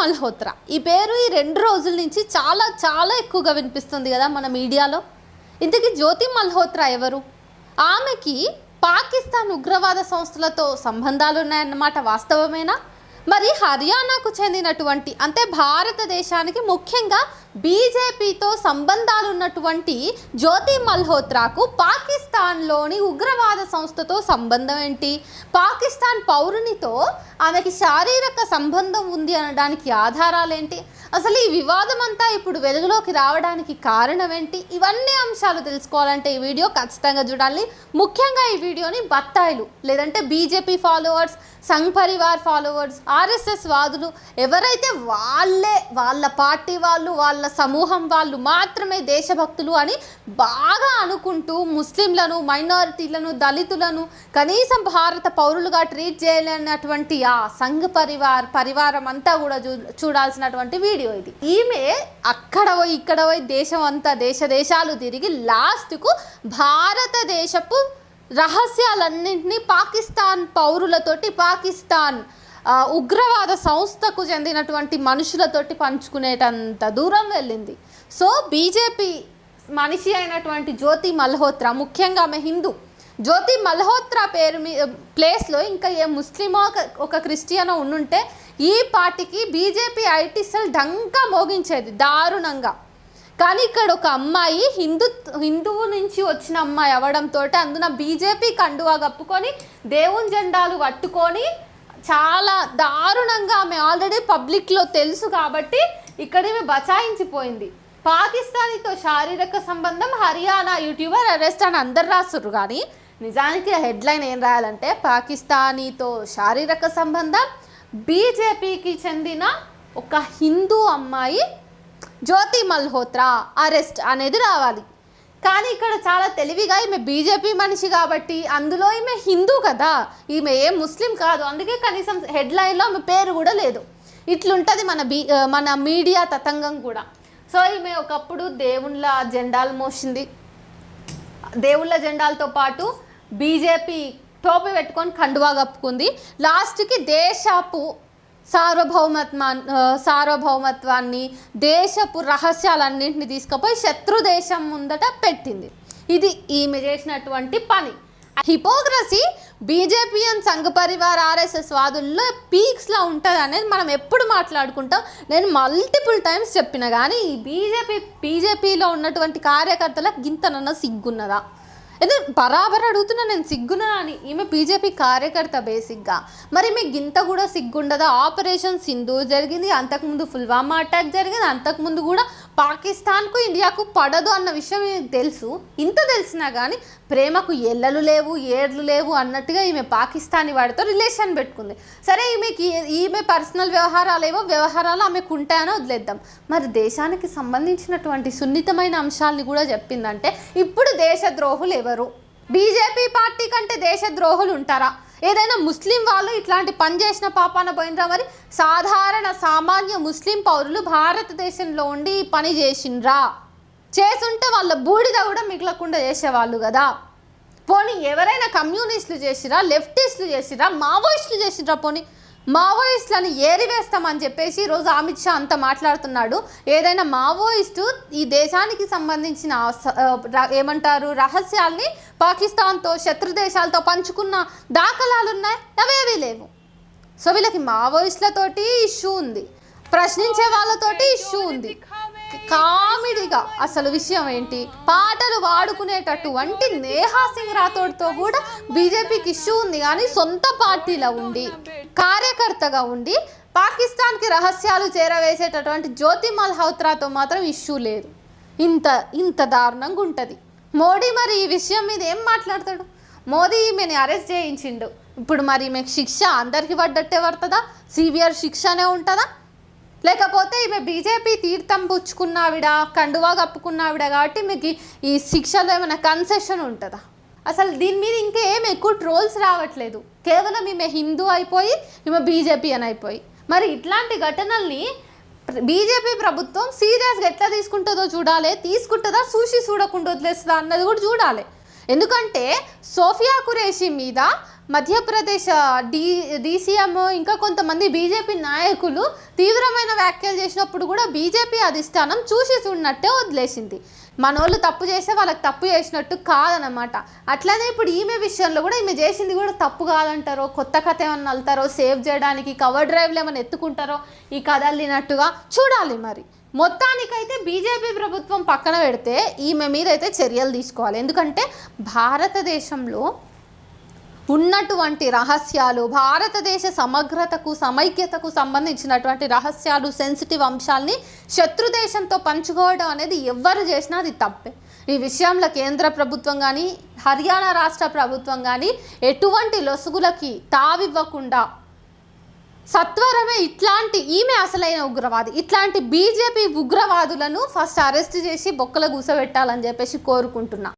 మల్హోత్రా. ఈ పేరు ఈ రెండు రోజుల నుంచి చాలా చాలా ఎక్కువగా వినిపిస్తుంది కదా మన మీడియాలో. ఇంతకీ జ్యోతి మల్హోత్రా ఎవరు? ఆమెకి పాకిస్తాన్ ఉగ్రవాద సంస్థలతో సంబంధాలు ఉన్నాయన్నమాట వాస్తవమేనా? మరి హర్యానాకు చెందినటువంటి అంటే భారతదేశానికి ముఖ్యంగా బీజేపీతో సంబంధాలు ఉన్నటువంటి జ్యోతి మల్హోత్రాకు పాకిస్తాన్లోని ఉగ్రవాద సంస్థతో సంబంధం ఏంటి? పాకిస్తాన్ పౌరునితో ఆమెకి శారీరక సంబంధం ఉంది అనడానికి ఆధారాలేంటి? అసలు ఈ వివాదం అంతా ఇప్పుడు వెలుగులోకి రావడానికి కారణం ఏంటి ఇవన్నీ అంశాలు తెలుసుకోవాలంటే ఈ వీడియో ఖచ్చితంగా చూడాలి. ముఖ్యంగా ఈ వీడియోని బత్తాయిలు లేదంటే BJP followers Sangh Parivar followers RSS వాదులు ఎవరైతే వాళ్ళే వాళ్ళ పార్టీ వాళ్ళు వాళ్ళ సమూహం వాళ్ళు మాత్రమే దేశభక్తులు అని బాగా అనుకుంటూ ముస్లింలను మైనారిటీలను దళితులను కనీసం భారత పౌరులుగా ట్రీట్ చేయలేనటువంటి ఆ సంఘ్ పరివార్ పరివారం అంతా కూడా చూ చూడాల్సినటువంటి వీడియో. ఇది. ఈమె అక్కడ పోయి ఇక్కడ పోయి దేశం అంతా దేశ దేశాలు తిరిగి లాస్ట్కు భారతదేశపు రహస్యాలన్నింటినీ పాకిస్తాన్ పౌరులతోటి పాకిస్తాన్ ఉగ్రవాద సంస్థకు చెందినటువంటి మనుషులతోటి పంచుకునేటంత దూరం వెళ్ళింది. సో బీజేపీ మనిషి అయినటువంటి జ్యోతి మల్హోత్రా ముఖ్యంగా ఆమె హిందూ. జ్యోతి మల్హోత్రా పేరు మీ ప్లేస్లో ఇంకా ఏ ముస్లిమో ఒక- ఒక క్రిస్టియనో ఉండుంటే ఈ పార్టీకి బీజేపీ ఐటీ సెల్ డంకా మోగించేది దారుణంగా. కానీ ఇక్కడ ఒక అమ్మాయి హిందూ హిందువు నుంచి వచ్చిన అమ్మాయి అవడంతో అందున బీజేపీ కండువా కప్పుకొని దేవుని జెండాలు పట్టుకొని చాలా దారుణంగా ఆమె ఆల్రెడీ పబ్లిక్లో తెలుసు కాబట్టి ఇక్కడ ఈమె బచాయించిపోయింది. పాకిస్తానీతో శారీరక సంబంధం హర్యానా యూట్యూబర్ అరెస్ట్ అని అందరు రాస్తున్నారు కానీ నిజానికి హెడ్లైన్ ఏం రాయాలంటే పాకిస్తానీతో శారీరక సంబంధం బీజేపీకి చెందిన ఒక హిందూ అమ్మాయి జ్యోతి మల్హోత్రా అరెస్ట్ అనేది రావాలి. కానీ ఇక్కడ చాలా తెలివిగా ఈమె బీజేపీ మనిషి కాబట్టి అందులో ఈమె హిందూ కదా. ఈమె ఏ ముస్లిం కాదు. అందుకే కనీసం హెడ్లైన్లో ఆమె పేరు కూడా లేదు. ఇట్లుంటుంది మన బీ మన మీడియా తతంగం కూడా. సో ఈమె ఒకప్పుడు దేవుళ్ళ జెండాలు మోసింది. దేవుళ్ళ జెండాలతో పాటు బీజేపీ టోపీ పెట్టుకొని కండువా కప్పుకుంది. లాస్ట్కి దేశపు సార్వభౌమత్వా సార్వభౌమత్వాన్ని దేశపు రహస్యాలన్నింటినీ తీసుకుపోయి శత్రు దేశం ముందట పెట్టింది. ఇది ఈమె చేసినటువంటి పని. హిపోక్రసీ బీజేపీ అండ్ సంఘ పరివార్ ఆర్ఎస్ఎస్ వాదుల్లో పీక్స్లో ఉంటుంది అనేది మనం ఎప్పుడు మాట్లాడుకుంటాం. నేను మల్టిపుల్ టైమ్స్ చెప్పిన కానీ ఈ బీజేపీ బీజేపీలో ఉన్నటువంటి కార్యకర్తలకు గింతనన్న సిగ్గున్నదా? ఏదో బరాబర్ అడుగుతున్నా నేను సిగ్గునా అని. ఈమె బీజేపీ కార్యకర్త బేసిక్గా. మరి మీకు గింత కూడా సిగ్గుండదా? ఆపరేషన్ సింధు జరిగింది అంతకుముందు పుల్వామా అటాక్ జరిగింది అంతకుముందు కూడా పాకిస్తాన్కు ఇండియాకు పడదు అన్న విషయం మీకు తెలుసు. ఇంత తెలిసినా కానీ ప్రేమకు ఎల్లలు లేవు ఏడ్లు లేవు అన్నట్టుగా ఈమె పాకిస్తానీ వాడితో రిలేషన్ పెట్టుకుంది. సరే ఈమెకి ఈమె పర్సనల్ వ్యవహారాలు ఏవో వ్యవహారాలు ఆమెకు ఉంటాయని వదిలేద్దాం. మరి దేశానికి సంబంధించినటువంటి సున్నితమైన అంశాలని కూడా చెప్పిందంటే ఇప్పుడు దేశద్రోహులు ఎవరు? బీజేపీ పార్టీ కంటే దేశద్రోహులు ఉంటారా? ఏదైనా ముస్లిం వాళ్ళు ఇట్లాంటి పని చేసిన పాపాన పోయినరా మరి? సాధారణ సామాన్య ముస్లిం పౌరులు భారతదేశంలో ఉండి పని చేసిండ్రా. చేసుంటే వాళ్ళ బూడిద కూడా మిగలకుండా చేసేవాళ్ళు కదా. పోనీ ఎవరైనా కమ్యూనిస్టులు చేసిరా లెఫ్టిస్టులు చేసిరా మావోయిస్టులు చేసిరా పోనీ? మావోయిస్టులను ఏరివేస్తామని చెప్పేసి ఈరోజు అమిత్ షా అంత మాట్లాడుతున్నాడు. ఏదైనా మావోయిస్టు ఈ దేశానికి సంబంధించిన ఏమంటారు రహస్యాల్ని పాకిస్తాన్తో శత్రు దేశాలతో పంచుకున్న దాఖలాలు ఉన్నాయి అవేవి లేవు. సో వీళ్ళకి మావోయిస్టులతోటి ఇష్యూ ఉంది. ప్రశ్నించే వాళ్ళతోటి ఇష్యూ ఉంది. కామెడీగా అసలు విషయం ఏంటి? పాటలు వాడుకునేటటువంటి నేహా సింగ్ రాథోడ్తో కూడా బీజేపీకి ఇష్యూ ఉంది కానీ సొంత పార్టీలో ఉండి. కార్యకర్తగా ఉండి పాకిస్తాన్కి రహస్యాలు చేరవేసేటటువంటి జ్యోతి మల్హోత్రాతో మాత్రం ఇష్యూ లేదు. ఇంత ఇంత దారుణంగా ఉంటుంది. మోడీ మరి ఈ విషయం మీద ఏం మాట్లాడతాడు? మోదీ ఈమెని అరెస్ట్ చేయించిండు. ఇప్పుడు మరి ఈమెకు శిక్ష అందరికీ పడ్డట్టే పడుతుందా? సివియర్ శిక్షనే ఉంటుందా? లేకపోతే ఈమె బీజేపీ తీర్థం పుచ్చుకున్నావిడ? కండువా కప్పుకున్నావిడ? కాబట్టి మీకు ఈ- ఈ శిక్షలో ఏమైనా కన్సెషన్ ఉంటుందా? అసలు దీని మీద ఇంకా ఏం ఎక్కువ ట్రోల్స్ రావట్లేదు. కేవలం ఈమె హిందూ అయిపోయి ఈమె బీజేపీ అని అయిపోయి. మరి ఇట్లాంటి ఘటనల్ని బీజేపీ ప్రభుత్వం సీరియస్గా ఎట్లా తీసుకుంటుందో చూడాలి తీసుకుంటుందా చూసి చూడకుండా వదిలేస్తుందా అన్నది కూడా చూడాలి. ఎందుకంటే సోఫియా కురేషి మీద మధ్యప్రదేశ్ డీ డీసీఎం ఇంకా కొంతమంది బీజేపీ నాయకులు తీవ్రమైన వ్యాఖ్యలు చేసినప్పుడు కూడా బీజేపీ అధిష్టానం చూసి చూడనట్టే వదిలేసింది. మనోళ్ళు తప్పు చేస్తే వాళ్ళకి తప్పు చేసినట్టు కాదనమాట అట్లనే ఇప్పుడు ఈమె విషయంలో కూడా ఈమె చేసింది కూడా తప్పు కాదంటారో కొత్త కథ ఏమన్నా వెళ్తారో సేవ్ చేయడానికి కవర్ డ్రైవ్లు ఏమైనా ఎత్తుకుంటారో ఈ కదలినట్టుగా చూడాలి మరి. మొత్తానికైతే బీజేపీ ప్రభుత్వం పక్కన పెడితే ఈమె మీద అయితే చర్యలు తీసుకోవాలి. ఎందుకంటే భారతదేశంలో ఉన్నటువంటి రహస్యాలు భారతదేశ సమగ్రతకు సమైక్యతకు సంబంధించినటువంటి రహస్యాలు సెన్సిటివ్ అంశాల్ని శత్రు దేశంతో పంచుకోవడం అనేది ఎవ్వరు చేసినా అది తప్పే. ఈ విషయంలో కేంద్ర ప్రభుత్వం కానీ హర్యానా రాష్ట్ర ప్రభుత్వం కానీ ఎటువంటి లొసుగులకి తావివ్వకుండా సత్వరమే ఇట్లాంటి ఈమె అసలైన ఉగ్రవాది ఇట్లాంటి బీజేపీ ఉగ్రవాదులను ఫస్ట్ అరెస్ట్ చేసి బొక్కల కూసబెట్టాలని చెప్పేసి కోరుకుంటున్నా.